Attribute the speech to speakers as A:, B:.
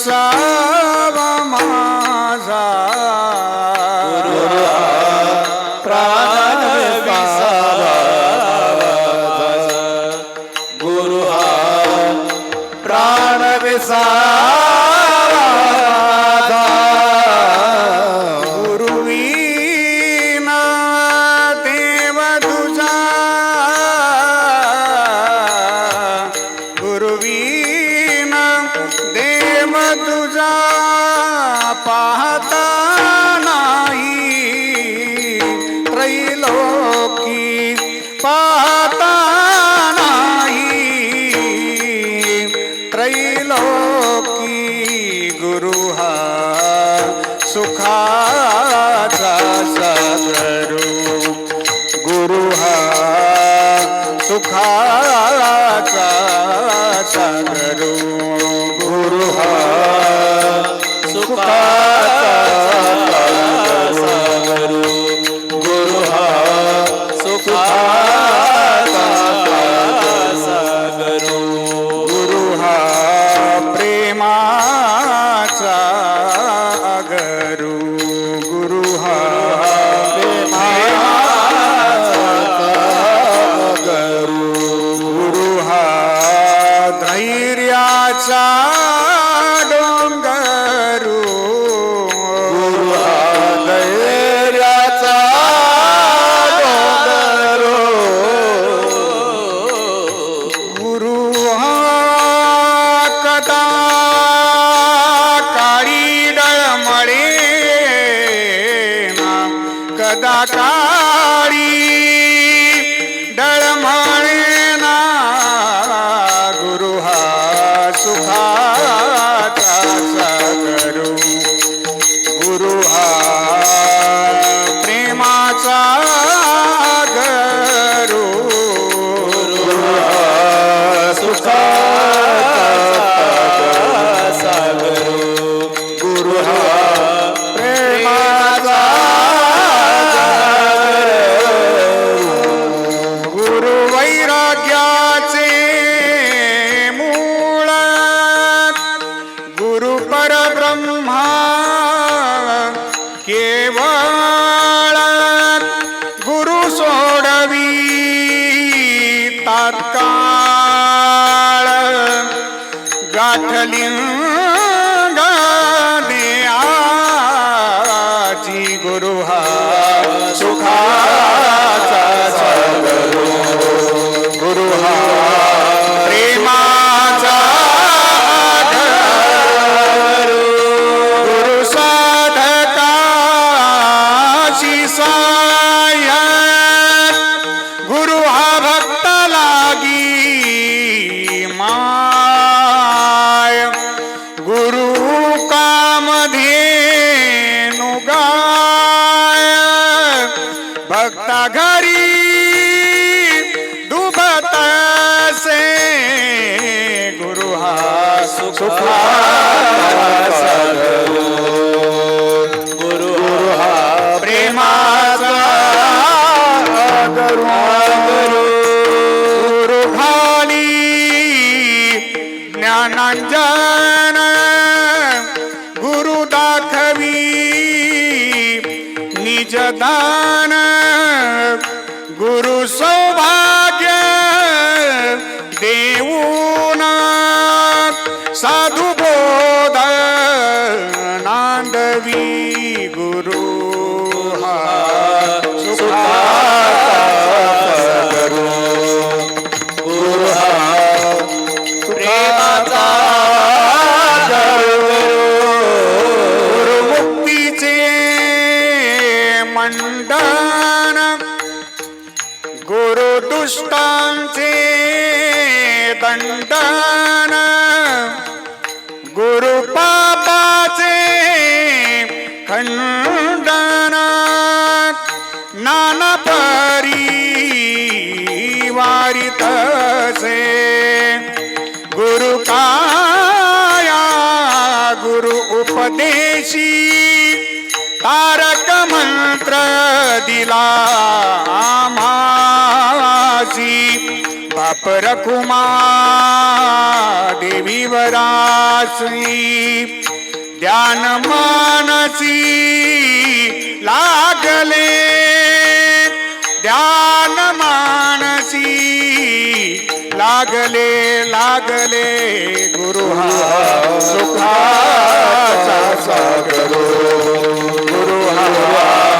A: pasar. प्रेम तुझा पाहता नाही. त्रैलोकी पाहता नाही. त्रैलोकी गुरु हा सुखाचा सदरू गुरु हा सुखाचा आसा डोंगरू गुरु
B: आलयाचा
A: कदा काळी डळमळे कदा का तात्काळ गाठली निज दान गुरु सौभाग्य देऊन साधु बोध नांदवी गुरु. हा.
B: गुरु गुरु हा. प्रेमाचा
A: दुष्टांचे दंडन. गुरु पापाचे खंडन. नाना परी वारितसे गुरु काया गुरु उपदेशी. तारक मंत्र दिला आम्हासी बाप रखुमा देवी वरासी ध्यान मानसी लागले. ध्यान मानसी लागले लागले. गुरु हा सुखाचा सागरो हो. गुरु हा